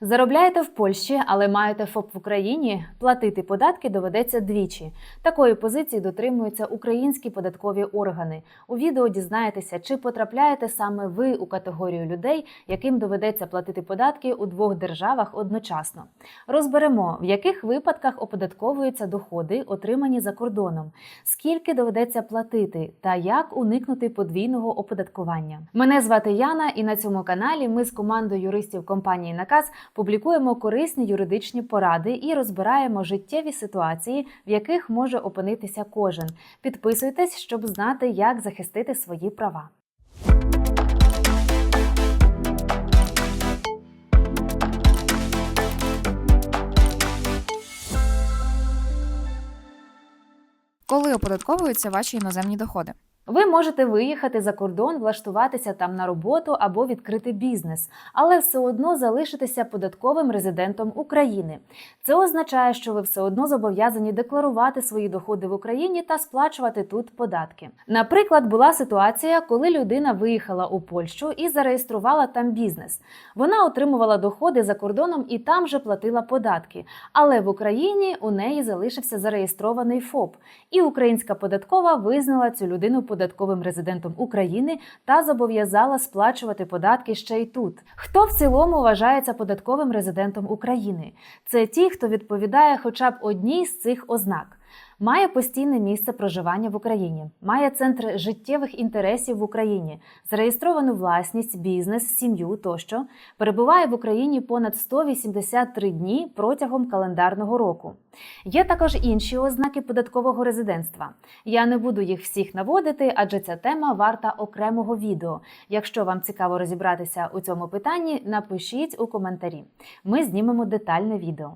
Заробляєте в Польщі, але маєте ФОП в Україні, платити податки доведеться двічі. Такої позиції дотримуються українські податкові органи. У відео дізнаєтеся, чи потрапляєте саме ви у категорію людей, яким доведеться платити податки у двох державах одночасно. Розберемо, в яких випадках оподатковуються доходи, отримані за кордоном, скільки доведеться платити та як уникнути подвійного оподаткування. Мене звати Яна, і на цьому каналі ми з командою юристів компанії Наказ публікуємо корисні юридичні поради і розбираємо життєві ситуації, в яких може опинитися кожен. Підписуйтесь, щоб знати, як захистити свої права. Коли оподатковуються ваші іноземні доходи? Ви можете виїхати за кордон, влаштуватися там на роботу або відкрити бізнес, але все одно залишитися податковим резидентом України. Це означає, що ви все одно зобов'язані декларувати свої доходи в Україні та сплачувати тут податки. Наприклад, була ситуація, коли людина виїхала у Польщу і зареєструвала там бізнес. Вона отримувала доходи за кордоном і там же платила податки. Але в Україні у неї залишився зареєстрований ФОП, і українська податкова визнала цю людину податковим резидентом України та зобов'язала сплачувати податки ще й тут. Хто в цілому вважається податковим резидентом України? Це ті, хто відповідає хоча б одній з цих ознак. Має постійне місце проживання в Україні, має центр життєвих інтересів в Україні, зареєстровану власність, бізнес, сім'ю тощо, перебуває в Україні понад 183 дні протягом календарного року. Є також інші ознаки податкового резидентства. Я не буду їх всіх наводити, адже ця тема варта окремого відео. Якщо вам цікаво розібратися у цьому питанні, напишіть у коментарі. Ми знімемо детальне відео.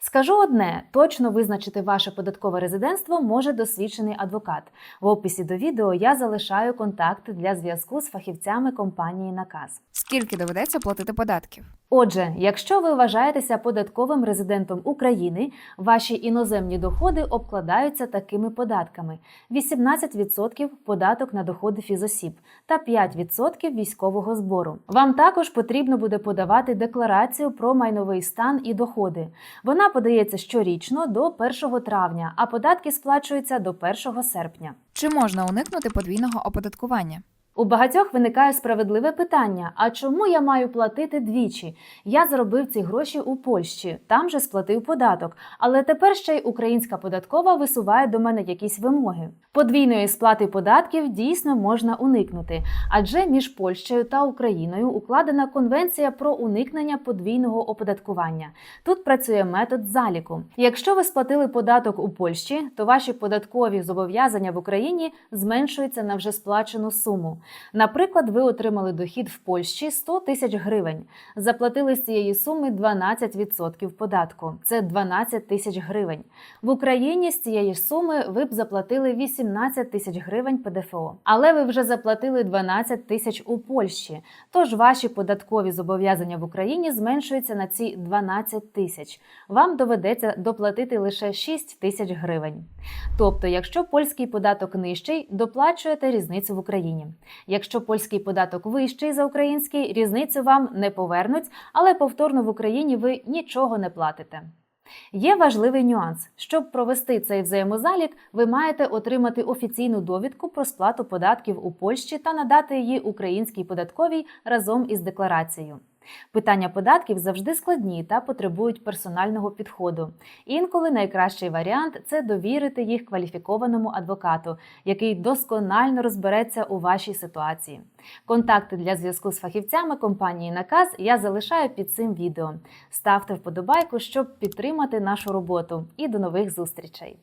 Скажу одне: точно визначити ваше податкове резидентство може досвідчений адвокат. В описі до відео я залишаю контакти для зв'язку з фахівцями компанії Наказ. Скільки доведеться платити податків? Отже, якщо ви вважаєтеся податковим резидентом України, ваші іноземні доходи обкладаються такими податками: 18% податок на доходи фізосіб та 5% військового збору. Вам також потрібно буде подавати декларацію про майновий стан і доходи. Вона подається щорічно до 1 травня, а податки сплачуються до 1 серпня. Чи можна уникнути подвійного оподаткування? У багатьох виникає справедливе питання: а чому я маю платити двічі? Я заробив ці гроші у Польщі, там же сплатив податок, але тепер ще й українська податкова висуває до мене якісь вимоги. Подвійної сплати податків дійсно можна уникнути, адже між Польщею та Україною укладена конвенція про уникнення подвійного оподаткування. Тут працює метод заліку. Якщо ви сплатили податок у Польщі, то ваші податкові зобов'язання в Україні зменшуються на вже сплачену суму. Наприклад, ви отримали дохід в Польщі 100 тисяч гривень, заплатили з цієї суми 12% податку. Це 12 тисяч гривень. В Україні з цієї суми ви б заплатили 18 тисяч гривень ПДФО. Але ви вже заплатили 12 тисяч у Польщі. Тож ваші податкові зобов'язання в Україні зменшуються на ці 12 тисяч. Вам доведеться доплатити лише 6 тисяч гривень. Тобто, якщо польський податок нижчий, доплачуєте різницю в Україні. Якщо польський податок вищий за український, різницю вам не повернуть, але повторно в Україні ви нічого не платите. Є важливий нюанс. Щоб провести цей взаємозалік, ви маєте отримати офіційну довідку про сплату податків у Польщі та надати її українській податковій разом із декларацією. Питання податків завжди складні та потребують персонального підходу. Інколи найкращий варіант це довірити їх кваліфікованому адвокату, який досконально розбереться у вашій ситуації. Контакти для зв'язку з фахівцями компанії Наказ я залишаю під цим відео. Ставте вподобайку, щоб підтримати нашу роботу. І до нових зустрічей!